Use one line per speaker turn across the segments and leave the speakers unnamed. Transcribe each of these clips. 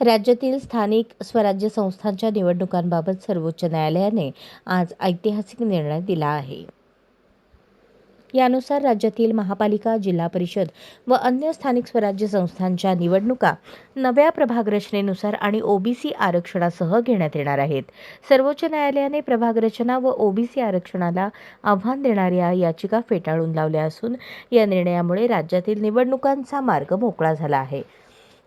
राज्यातील स्थानिक स्वराज्य संस्थांच्या निवडणुकांबाबत सर्वोच्च न्यायालयाने आज ऐतिहासिक निर्णय दिला आहे. यानुसार राज्यातील महापालिका जिल्हा परिषद व अन्य स्थानिक स्वराज्य संस्थांच्या निवडणुका नव्या प्रभाग रचनेनुसार आणि ओबीसी आरक्षणासह घेण्यात येणार आहेत. सर्वोच्च न्यायालयाने प्रभाग रचना व ओबीसी आरक्षणाला आव्हान देणाऱ्या याचिका फेटाळून लावल्या असून या निर्णयामुळे राज्यातील निवडणुकांचा मार्ग मोकळा झाला आहे.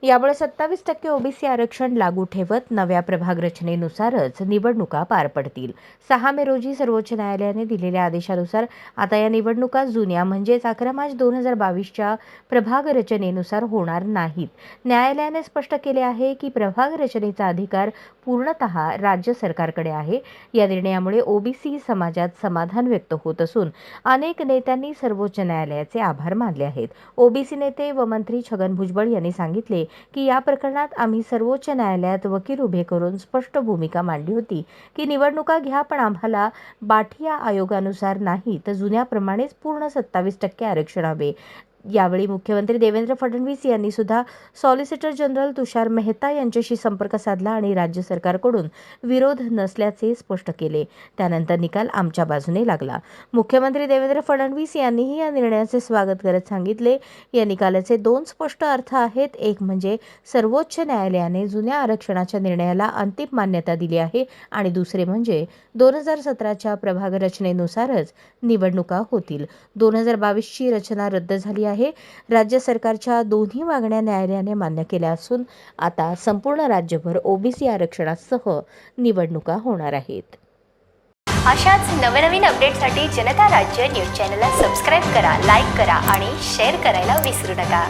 यामुळे सत्तावीस टक्के ओबीसी आरक्षण लागू ठेवत नव्या प्रभाग रचनेनुसारच निवडणुका पार पडतील. सहा मे रोजी सर्वोच्च न्यायालयाने दिलेल्या आदेशानुसार आता या निवडणुका जुन्या म्हणजेच अकरा मार्च दोन हजार बावीसच्या प्रभाग रचनेनुसार होणार नाहीत. न्यायालयाने स्पष्ट केले आहे की प्रभाग रचनेचा अधिकार पूर्णतः राज्य सरकारकडे आहे. या निर्णयामुळे ओबीसी समाजात समाधान व्यक्त होत असून अनेक नेत्यांनी सर्वोच्च न्यायालयाचे आभार मानले आहेत. ओबीसी नेते व मंत्री छगन भुजबळ यांनी सांगितले की या प्रकरणात आम्ही सर्वोच्च न्यायालयात वकील उभे करून स्पष्ट भूमिका मांडली होती की निवडणुका घ्या पण आम्हाला बाठिया आयोगानुसार नाही तर जुन्याप्रमाणेच पूर्ण सत्तावीस टक्के आरक्षण हवे. यावेळी मुख्यमंत्री देवेंद्र फडणवीस यांनी सुद्धा सॉलिसिटर जनरल तुषार मेहता यांच्याशी संपर्क साधला आणि राज्य सरकारकडून विरोध नसल्याचे स्पष्ट केले. त्यानंतर निकाल आमच्या बाजूने लागला. मुख्यमंत्री देवेंद्र फडणवीस यांनीही या निर्णयाचे स्वागत करत सांगितले. या निकालाचे दोन स्पष्ट अर्थ आहेत. एक म्हणजे सर्वोच्च न्यायालयाने जुन्या आरक्षणाच्या निर्णयाला अंतिम मान्यता दिली आहे आणि दुसरे म्हणजे दोन हजार सतराच्या प्रभाग रचनेनुसारच निवडणुका होतील. दोन हजार बावीसची रचना रद्द झाली आहे. राज्य सरकारच्या दोन्ही मागण्या न्यायालयाने मान्य केल्या असून आता संपूर्ण राज्यभर ओबीसी आरक्षणासह निवडणुका होणार आहेत.
अशाच नवनवीन अपडेटसाठी जनता राज्य न्यूज चॅनलला सबस्क्राईब करा लाईक करा आणि शेअर करायला विसरू नका.